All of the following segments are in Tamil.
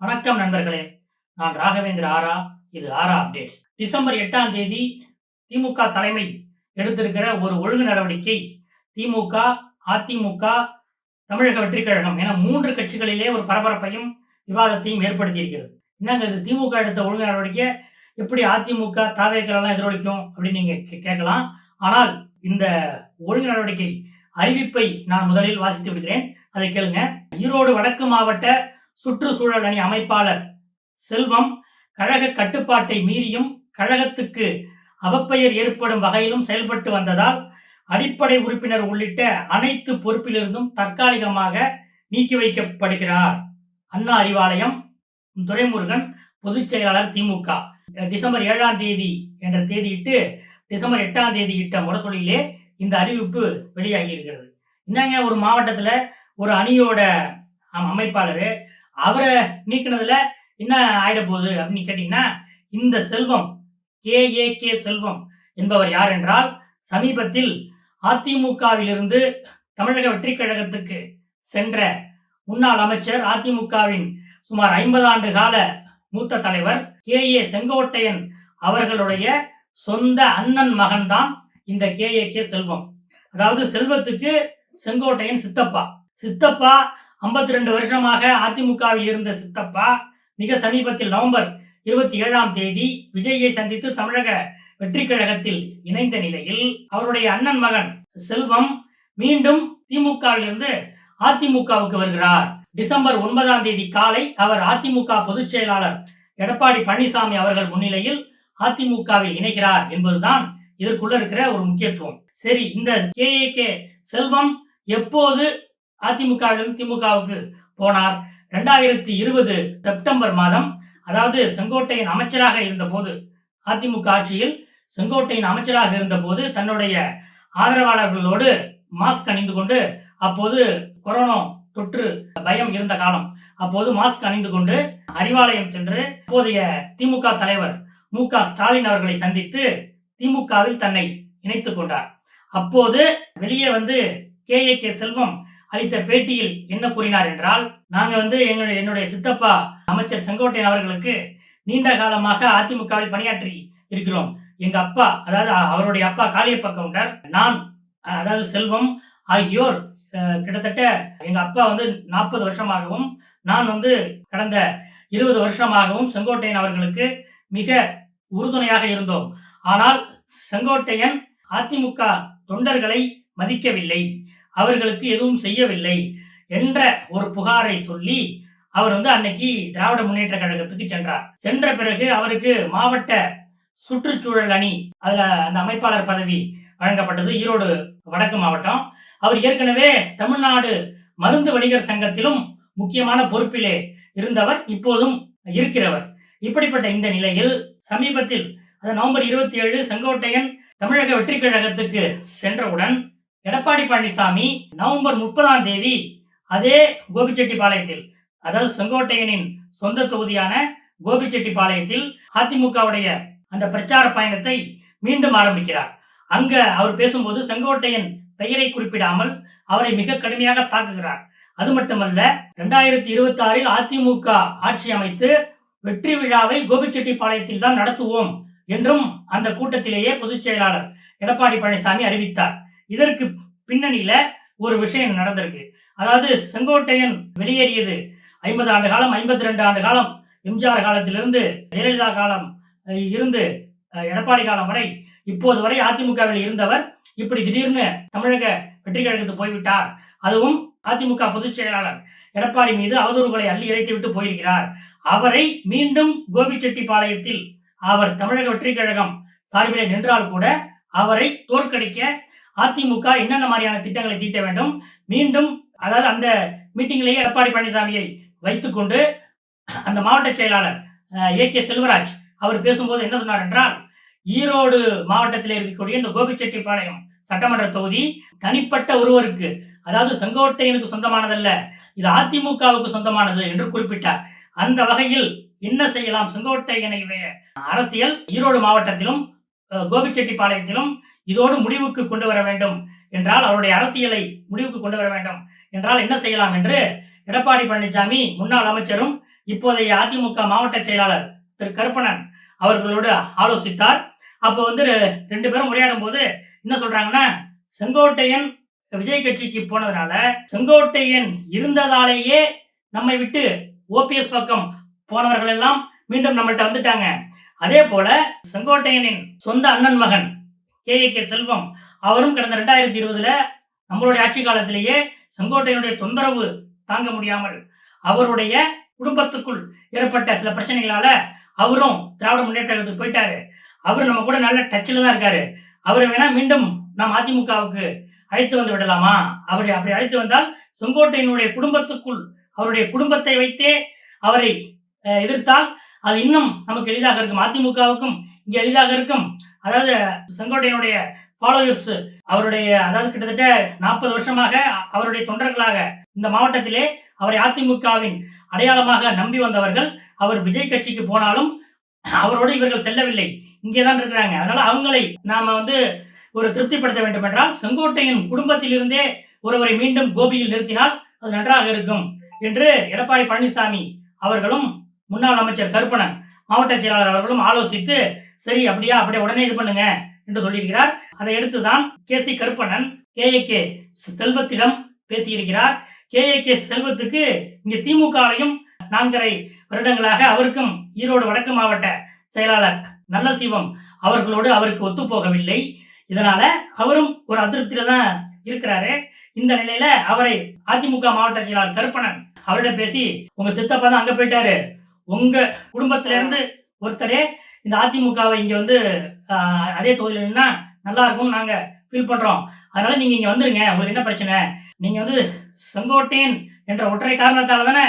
வணக்கம் நண்பர்களே. நான் ராகவேந்திர ஆரா. இது ஆரா அப்டேட்ஸ். டிசம்பர் எட்டாம் தேதி திமுக தலைமை எடுத்திருக்கிற ஒரு ஒழுங்கு நடவடிக்கை திமுக அதிமுக தமிழக வெற்றிக் கழகம் என மூன்று கட்சிகளிலே ஒரு பரபரப்பையும் விவாதத்தையும் ஏற்படுத்தியிருக்கிறது. என்னங்க இது? திமுக எடுத்த ஒழுங்கு நடவடிக்கை எப்படி அதிமுக தாவேக்கரெல்லாம் எதிரொலிக்கும் அப்படின்னு நீங்க கே- கேட்கலாம். ஆனால் இந்த ஒழுங்கு நடவடிக்கை அறிவிப்பை நான் முதலில் வாசித்து விடுகிறேன். அதை கேளுங்க. ஈரோடு வடக்கு மாவட்ட சுற்றுச்சூழல் அணி அமைப்பாளர். செல்வம் கழக கட்டுப்பாட்டை மீறியும் கழகத்துக்கு அவப்பெயர் ஏற்படும் வகையிலும் செயல்பட்டு வந்ததால் அடிப்படை உறுப்பினர் உள்ளிட்ட அனைத்து பொறுப்பிலிருந்தும் தற்காலிகமாக நீக்கி வைக்கப்படுகிறார். அண்ணா அறிவாலயம் துரைமுருகன் பொதுச் செயலாளர் திமுக. டிசம்பர் ஏழாம் தேதி என்ற தேதியிட்டு டிசம்பர் எட்டாம் தேதி இட்ட முரசொலியிலே இந்த அறிவிப்பு வெளியாகி இருக்கிறது. என்னங்க ஒரு மாவட்டத்தில் ஒரு அணியோட அம்- அமைப்பாளர் அவரை நீக்கினதுல என்ன ஆயிட போகுது அப்படின்னு கேட்டிங்கன்னா இந்த செல்வம் கே ஏ கே செல்வம் என்பவர் யார் என்றால் சமீபத்தில் அதிமுகவிலிருந்து தமிழக வெற்றி கழகத்துக்கு சென்ற முன்னாள் அமைச்சர் அதிமுகவின் சுமார் ஐம்பது ஆண்டு கால மூத்த தலைவர் கே ஏ செங்கோட்டையன் அவர்களுடைய சொந்த அண்ணன் மகன்தான் இந்த கே ஏ கே செல்வம். அதாவது செல்வத்துக்கு செங்கோட்டையன் சித்தப்பா. சித்தப்பா 52 ரெண்டு வருஷமாக அதிமுகவில் இருந்த சித்தப்பா மிக சமீபத்தில் நவம்பர் இருபத்தி ஏழாம் தேதி விஜயை சந்தித்து தமிழக வெற்றி கழகத்தில் இணைந்த நிலையில் அவருடைய அண்ணன் மகன் செல்வம் மீண்டும் திமுகவிலிருந்து அதிமுகவுக்கு வருகிறார். டிசம்பர் ஒன்பதாம் தேதி காலை அவர் அதிமுக பொதுச் செயலாளர் எடப்பாடி பழனிசாமி அவர்கள் முன்னிலையில் அதிமுகவில் இணைகிறார் என்பதுதான் இதற்குள்ள இருக்கிற ஒரு முக்கியத்துவம். சரி இந்த கே கே செல்வம் எப்போது அதிமுகவிலிருந்து திமுகவுக்கு போனார். ரெண்டாயிரத்தி இருபது செப்டம்பர் மாதம் அதாவது செங்கோட்டையின் அமைச்சராக இருந்தபோது அதிமுக ஆட்சியில் செங்கோட்டையின் அமைச்சராக இருந்தபோது தன்னுடைய ஆதரவாளர்களோடு மாஸ்க் அணிந்து கொண்டு அப்போது கொரோனா தொற்று பயம் இருந்த காலம் அப்போது மாஸ்க் அணிந்து கொண்டு அறிவாலயம் சென்று அப்போதைய திமுக தலைவர் மு க ஸ்டாலின் அவர்களை சந்தித்து திமுகவில் தன்னை இணைத்துக் கொண்டார். அப்போது வெளியே வந்து கே ஏ கே செல்வம் அளித்த பேட்டியில் என்ன கூறினார் என்றால் நாங்க வந்து என்னுடைய என்னுடைய சித்தப்பா அமைச்சர் செங்கோட்டையன் அவர்களுக்கு நீண்ட காலமாக அதிமுகவில் பணியாற்றி இருக்கிறோம். எங்க அப்பா அதாவது அவருடைய அப்பா காளியப்ப கவுண்டர் நான் அதாவது செல்வம் ஆகியோர் கிட்டத்தட்ட எங்க அப்பா வந்து நாற்பது வருஷமாகவும் நான் வந்து கடந்த இருபது வருஷமாகவும் செங்கோட்டையன் அவர்களுக்கு மிக உறுதுணையாக இருந்தோம். ஆனால் செங்கோட்டையன் அதிமுக தொண்டர்களை மதிக்கவில்லை. அவர்களுக்கு எதுவும் செய்யவில்லை என்ற ஒரு புகாரை சொல்லி அவர் வந்து அன்னைக்கு திராவிட முன்னேற்ற கழகத்துக்கு சென்றார். சென்ற பிறகு அவருக்கு மாவட்ட சுற்றுச்சூழல் அணி அதுல அந்த அமைப்பாளர் பதவி வழங்கப்பட்டது. ஈரோடு வடக்கு மாவட்டம். அவர் ஏற்கனவே தமிழ்நாடு மருந்து வணிகர் சங்கத்திலும் முக்கியமான பொறுப்பிலே இருந்தவர் இப்போதும் இருக்கிறவர். இப்படிப்பட்ட இந்த நிலையில் சமீபத்தில் அது நவம்பர் இருபத்தி ஏழு செங்கோட்டையன் தமிழக வெற்றி கழகத்துக்கு சென்றவுடன் எடப்பாடி பழனிசாமி நவம்பர் முப்பதாம் தேதி அதே கோபிச்செட்டிப்பாளையத்தில் அதாவது செங்கோட்டையனின் சொந்த தொகுதியான கோபிச்செட்டிப்பாளையத்தில் அதிமுகவுடைய அந்த பிரச்சார பயணத்தை மீண்டும் ஆரம்பிக்கிறார். அங்க அவர் பேசும்போது செங்கோட்டையன் பெயரை குறிப்பிடாமல் அவரை மிக கடுமையாக தாக்குகிறார். அது மட்டுமல்ல ரெண்டாயிரத்தி இருபத்தி ஆறில் அதிமுக ஆட்சி அமைத்து வெற்றி விழாவை கோபிச்செட்டிப்பாளையத்தில் தான் நடத்துவோம் என்றும் அந்த கூட்டத்திலேயே பொதுச் செயலாளர் எடப்பாடி பழனிசாமி அறிவித்தார். இதற்கு பின்னணியில ஒரு விஷயம் நடந்திருக்கு. அதாவது செங்கோட்டையன் வெளியேறியது ஐம்பது ஆண்டு காலம் ஐம்பத்தி ரெண்டு ஆண்டு காலம் எம்ஜிஆர் காலத்திலிருந்து ஜெயலலிதா காலம் இருந்து எடப்பாடி காலம் வரை. இப்போது வரை அதிமுகவில் இருந்தவர் இப்படி திடீர்னு தமிழக வெற்றி கழகத்துக்கு போய்விட்டார். அதுவும் அதிமுக பொதுச் செயலாளர் எடப்பாடி மீது அவதூறுகளை அள்ளி இறைத்து விட்டு போயிருக்கிறார். அவரை மீண்டும் கோபிச்செட்டிப்பாளையத்தில் அவர் தமிழக வெற்றி கழகம் சார்பிலே நின்றால் கூட அவரை தோற்கடிக்க அதிமுக என்னென்ன மாதிரியான திட்டங்களை தீட்ட வேண்டும்? மீண்டும் அதாவது அந்த மீட்டிங்லேயே எடப்பாடி பழனிசாமியை வைத்துக்கொண்டு அந்த மாவட்ட செயலாளர் ஏ. கே. செல்வராஜ் அவர் பேசும்போது என்ன சொன்னார் என்றால் ஈரோடு மாவட்டத்தில் இருக்கக்கூடிய இந்த கோபிச்செட்டிப்பாளையம் சட்டமன்ற தொகுதி தனிப்பட்ட ஒருவருக்கு அதாவது செங்கோட்டையனுக்கு சொந்தமானதல்ல இது அதிமுகவுக்கு சொந்தமானது என்று குறிப்பிட்டார். அந்த வகையில் என்ன செய்யலாம்? செங்கோட்டையனுடைய அரசியல் ஈரோடு மாவட்டத்திலும் கோபிச்செட்டிப்பாளையத்திலும் இதோடு முடிவுக்கு கொண்டு வர வேண்டும் என்றால் அவருடைய அரசியலை முடிவுக்கு கொண்டு வர வேண்டும் என்றால் என்ன செய்யலாம் என்று எடப்பாடி பழனிசாமி முன்னாள் அமைச்சரும் இப்போதைய அதிமுக மாவட்ட செயலாளர் திரு கருப்பணன் அவர்களோடு ஆலோசித்தார். அப்போ வந்து ரெண்டு பேரும் உரையாடும் போது என்ன சொல்றாங்கன்னா செங்கோட்டையன் விஜய் கட்சிக்கு போனதுனால செங்கோட்டையன் இருந்ததாலேயே நம்மை விட்டு ஓபிஎஸ் பக்கம் போனவர்கள் எல்லாம் மீண்டும் நம்மள்கிட்ட வந்துட்டாங்க. அதே போல செங்கோட்டையனின் சொந்த அண்ணன் மகன் கே. ஏ. கே. செல்வம் அவரும் கடந்த ரெண்டாயிரத்தி இருபதுல நம்மளுடைய ஆட்சி காலத்திலேயே செங்கோட்டையினுடைய தொந்தரவு தாங்க முடியாமல் அவருடைய குடும்பத்துக்குள் ஏற்பட்ட சில பிரச்சனைகளால அவரும் திராவிட முன்னேற்ற கழகத்துக்கு போயிட்டாரு. அவர் நம்ம கூட நல்ல டச்சில் தான் இருக்காரு. அவரை வேணா மீண்டும் நாம் அதிமுகவுக்கு அழைத்து வந்து விடலாமா? அவரை அப்படி அழைத்து வந்தால் செங்கோட்டையினுடைய குடும்பத்துக்குள் அவருடைய குடும்பத்தை வைத்தே அவரை அஹ், எதிர்த்தால் அது இன்னும் நமக்கு எளிதாக இருக்கும். அதிமுகவுக்கும் இங்கே எளிதாக இருக்கும். அதாவது செங்கோட்டையனுடைய ஃபாலோயர்ஸ் அவருடைய அதாவது கிட்டத்தட்ட நாற்பது வருஷமாக அவருடைய தொண்டர்களாக இந்த மாவட்டத்திலே அவரை அதிமுகவின் அடையாளமாக நம்பி வந்தவர்கள் அவர் விஜய் கட்சிக்கு போனாலும் அவரோடு இவர்கள் செல்லவில்லை. இங்கே தான் இருக்கிறாங்க. அதனால அவங்களை நாம வந்து ஒரு திருப்திப்படுத்த வேண்டும் என்றால் செங்கோட்டையின் குடும்பத்திலிருந்தே ஒருவரை மீண்டும் கோபியில் நிறுத்தினால் அது நன்றாக இருக்கும் என்று எடப்பாடி பழனிசாமி அவர்களும் முன்னாள் அமைச்சர் கருப்பணன் மாவட்ட செயலாளர் அவர்களும் ஆலோசித்து சரி அப்படியா அப்படியே உடனே இது பண்ணுங்க என்று சொல்லியிருக்கிறார். அதை அடுத்துதான் K C Karuppannan K A K செல்வத்திடம் பேசியிருக்கிறார். கே ஏ கே செல்வத்துக்கு இங்கே திமுகவையும் நான்கரை வருடங்களாக அவருக்கும் ஈரோடு வடக்கு மாவட்ட செயலாளர் நல்ல சிவம் அவர்களோடு அவருக்கு ஒத்துப்போகவில்லை. இதனால அவரும் ஒரு அதிருப்தியில தான் இருக்கிறாரு. இந்த நிலையில அவரை அதிமுக மாவட்ட செயலாளர் கருப்பணன் அவரிடம் பேசி உங்க சித்தப்பா தான் அங்க போயிட்டாரு. உங்க குடும்பத்துல இருந்து ஒருத்தரே இந்த அதிமுகவை இங்க வந்து அதே தொகுதியில் நின்னா நல்லா இருக்கும்னு நாங்க ஃபீல் பண்றோம். அதனால நீங்க இங்க வந்துருங்க. உங்களுக்கு என்ன பிரச்சனை? நீங்க வந்து செங்கோட்டையன் என்ற ஒற்றை காரணத்தால தானே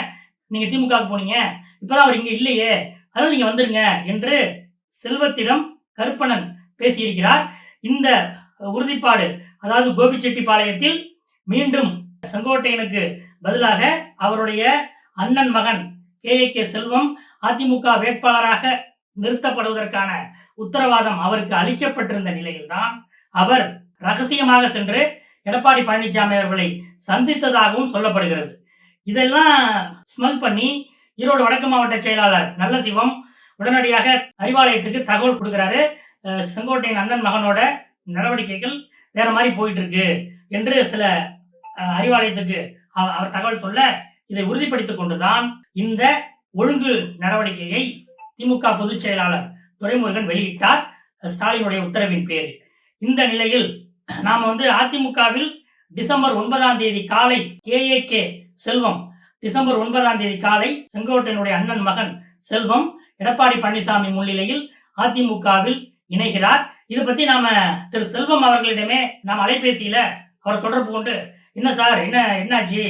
நீங்க திமுகவுக்கு போனீங்க. இப்பதான் அவர் இங்க இல்லையே. அதனால நீங்க வந்துருங்க என்று செல்வத்திடம் கருப்பணன் பேசியிருக்கிறார். இந்த உறுதிப்பாடு அதாவது கோபிச்செட்டிப்பாளையத்தில் மீண்டும் செங்கோட்டையனுக்கு பதிலாக அவருடைய அண்ணன் மகன் K. A K. Selvam AIADMK வேட்பாளராக நிறுத்தப்படுவதற்கான உத்தரவாதம் அவருக்கு அளிக்கப்பட்டிருந்த நிலையில்தான் அவர் ரகசியமாக சென்று எடப்பாடி பழனிசாமி அவர்களை சந்தித்ததாகவும் சொல்லப்படுகிறது. இதெல்லாம் ஸ்மெல் பண்ணி ஈரோடு வடக்கு மாவட்ட செயலாளர் நல்ல சிவம் உடனடியாக அறிவாலயத்துக்கு தகவல் கொடுக்குறாரு. செங்கோட்டையின் அண்ணன் மகனோட நடவடிக்கைகள் வேற மாதிரி போயிட்டு இருக்கு என்று சில அறிவாலயத்துக்கு அவ- அவர் தகவல் சொல்ல இதை உறுதிப்படுத்திக் கொண்டுதான் இந்த ஒழுங்கு நடவடிக்கையை திமுக பொதுச் செயலாளர் துரைமுருகன் வெளியிட்டார். ஸ்டாலினுடைய உத்தரவின் பேரில் இந்த நிலையில் நாம் வந்து அதிமுகவில் டிசம்பர் ஒன்பதாம் தேதி காலை கே செல்வம் டிசம்பர் ஒன்பதாம் தேதி காலை செங்கோட்டையனுடைய அண்ணன் மகன் செல்வம் எடப்பாடி பழனிசாமி முன்னிலையில் அதிமுகவில் இணைகிறார். இது பத்தி நாம திரு செல்வம் அவர்களிடமே நாம் அலைபேசியில அவரை தொடர்பு கொண்டு என்ன சார்? என்ன என்னாச்சு?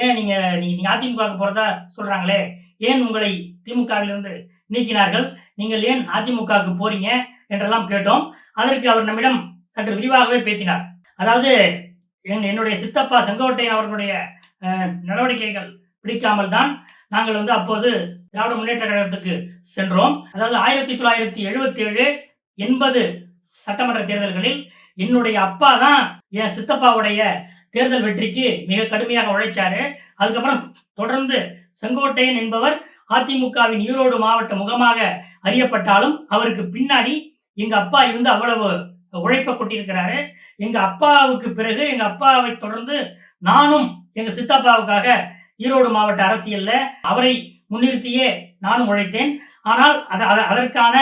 ஏன் நீங்க நீங்க அதிமுகவுக்கு போறதா சொல்றாங்களே? ஏன் உங்களை திமுகவிலிருந்து நீக்கினார்கள்? நீங்கள் ஏன் அதிமுகவுக்கு போறீங்க? என்றெல்லாம் கேட்டோம். அதற்கு அவர் நம்மிடம் சற்று விரிவாகவே பேசினார். அதாவது என் என்னுடைய சித்தப்பா செங்கோட்டையன் அவர்களுடைய நடவடிக்கைகள் பிடிக்காமல் தான் நாங்கள் வந்து அப்போது திராவிட முன்னேற்ற கழகத்துக்கு சென்றோம். அதாவது ஆயிரத்தி தொள்ளாயிரத்தி எழுபத்தி ஏழு எண்பது சட்டமன்ற தேர்தல்களில் என்னுடைய அப்பா தான் என் சித்தப்பாவுடைய தேர்தல் வெற்றிக்கு மிக கடுமையாக உழைச்சாரு. அதுக்கப்புறம் தொடர்ந்து செங்கோட்டையன் என்பவர் அதிமுகவின் ஈரோடு மாவட்ட முகமாக அறியப்பட்டாலும் அவருக்கு பின்னாடி எங்க அப்பா இருந்து அவ்வளவு உழைப்பை கொட்டியிருக்கிறாரு. எங்க அப்பாவுக்கு பிறகு எங்க அப்பாவை தொடர்ந்து நானும் எங்க சித்தப்பாவுக்காக ஈரோடு மாவட்ட அரசியல்ல அவரை முன்னிறுத்தியே நானும் உழைத்தேன். ஆனால் அது அதற்கான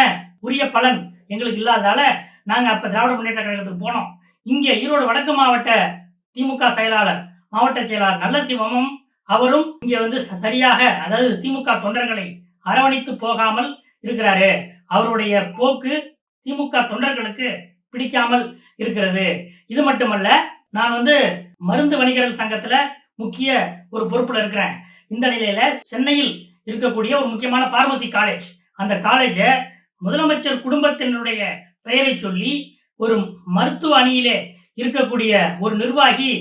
உரிய பலன் எங்களுக்கு இல்லாததால நாங்க அப்ப திராவிட முன்னேற்ற கழகத்துக்கு போனோம். இங்கே ஈரோடு வடக்கு மாவட்ட திமுக செயலாளர் மாவட்ட செயலாளர் நல்ல சிவமும் அவரும் இங்க வந்து ச- சரியாக அதாவது திமுக தொண்டர்களை அரவணைத்து போகாமல் இருக்கிறாரு. அவருடைய போக்கு திமுக தொண்டர்களுக்கு பிடிக்காமல் இருக்கிறது. இது மட்டுமல்ல நான் வந்து மருந்து வணிகர்கள் சங்கத்துல முக்கிய ஒரு பொறுப்புல இருக்கிறேன். இந்த நிலையில சென்னையில் இருக்கக்கூடிய ஒரு முக்கியமான பார்மசி காலேஜ் அந்த காலேஜை முதலமைச்சர் குடும்பத்தினருடைய பெயரை சொல்லி ஒரு மருத்துவ அணியிலே இருக்கக்கூடிய ஒரு நிர்வாகி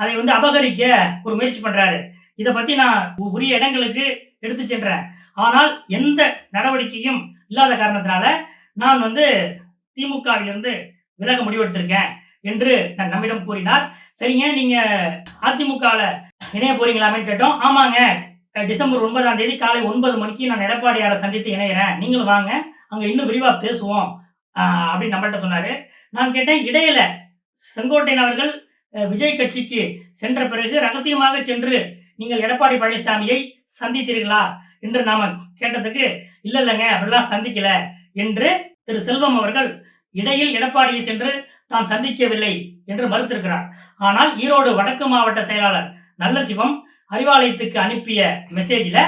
அதை வந்து அபகரிக்க ஒரு முயற்சி பண்றாரு. இதை பத்தி நான் உரிய இடங்களுக்கு எடுத்து சென்றேன். ஆனால் எந்த நடவடிக்கையும் இல்லாத காரணத்தினால நான் வந்து திமுகவிலிருந்து விலக முடிவெடுத்திருக்கேன் என்று நம்மிடம் கூறினார். சரிங்க நீங்க அதிமுகவில் இணைய போறீங்களாமேன்னு கேட்டோம். ஆமாங்க டிசம்பர் ஒன்பதாம் தேதி காலை ஒன்பது மணிக்கு நான் எடப்பாடியாரை சந்தித்து இணையிறேன். நீங்களும் வாங்க அங்கே இன்னும் விரிவாக பேசுவோம் அப்படின்னு நம்மள்கிட்ட சொன்னார். நான் கேட்டேன் இடையில செங்கோட்டையன் அவர்கள் விஜய் கட்சிக்கு சென்ற பிறகு ரகசியமாக சென்று நீங்கள் எடப்பாடி பழனிசாமியை சந்தித்தீர்களா என்று நாம கேட்டதுக்கு இல்லை இல்லைங்க அப்படிலாம் சந்திக்கல என்று திரு செல்வம் அவர்கள் இடையில் எடப்பாடியை சென்று தான் சந்திக்கவில்லை என்று மறுத்திருக்கிறார். ஆனால் ஈரோடு வடக்கு மாவட்ட செயலாளர் நல்ல சிவம் அறிவாலயத்துக்கு அனுப்பிய மெசேஜில்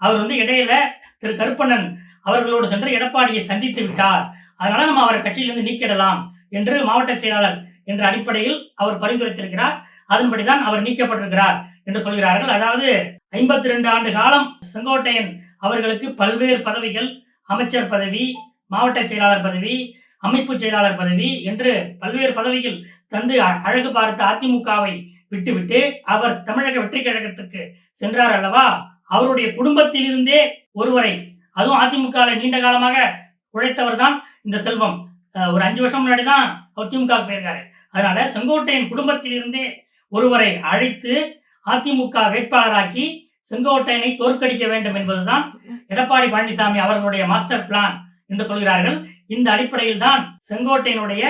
அவர் வந்து இடையில திரு கருப்பண்ணன் அவர்களோடு சென்று எடப்பாடியை சந்தித்து விட்டார். அதனால நம்ம அவரை கட்சியிலிருந்து நீக்கிடலாம் என்று மாவட்ட செயலாளர் என்ற அடிப்படையில் அவர் பரிந்துரைத்திருக்கிறார். அதன்படிதான் அவர் நீக்கப்பட்டிருக்கிறார் என்று சொல்கிறார்கள். அதாவது ஐம்பத்தி ரெண்டு ஆண்டு காலம் செங்கோட்டையன் அவர்களுக்கு பல்வேறு பதவிகள் அமைச்சர் பதவி மாவட்ட செயலாளர் பதவி அமைப்பு செயலாளர் பதவி என்று பல்வேறு பதவிகள் தந்து அ- அழகு பார்த்த அதிமுகவை விட்டுவிட்டு அவர் தமிழக வெற்றி கழகத்துக்கு சென்றார் அல்லவா? அவருடைய குடும்பத்திலிருந்தே ஒருவரை அதுவும் அதிமுக நீண்ட காலமாக உழைத்தவர் தான் இந்த செல்வம். ஒரு அஞ்சு வருஷம் முன்னாடி தான் அவர் திமுக போயிருக்காரு. அதனால செங்கோட்டையன் குடும்பத்திலிருந்தே ஒருவரை அழைத்து அதிமுக வேட்பாளராக்கி செங்கோட்டையனை தோற்கடிக்க வேண்டும் என்பதுதான் எடப்பாடி பழனிசாமி அவர்களுடைய மாஸ்டர் பிளான் என்று சொல்கிறார்கள். இந்த அடிப்படையில் தான் செங்கோட்டையனுடைய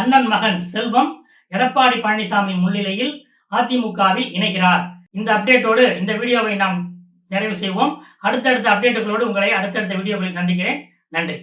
அண்ணன் மகன் செல்வம் எடப்பாடி பழனிசாமி முன்னிலையில் அதிமுகவில் இணைகிறார். இந்த அப்டேட்டோடு இந்த வீடியோவை நாம் நிறைவு செய்வோம். அடுத்தடுத்த அப்டேட்டுகளோடு உங்களை அடுத்தடுத்த வீடியோக்களில் சந்திக்கிறேன். நன்றி.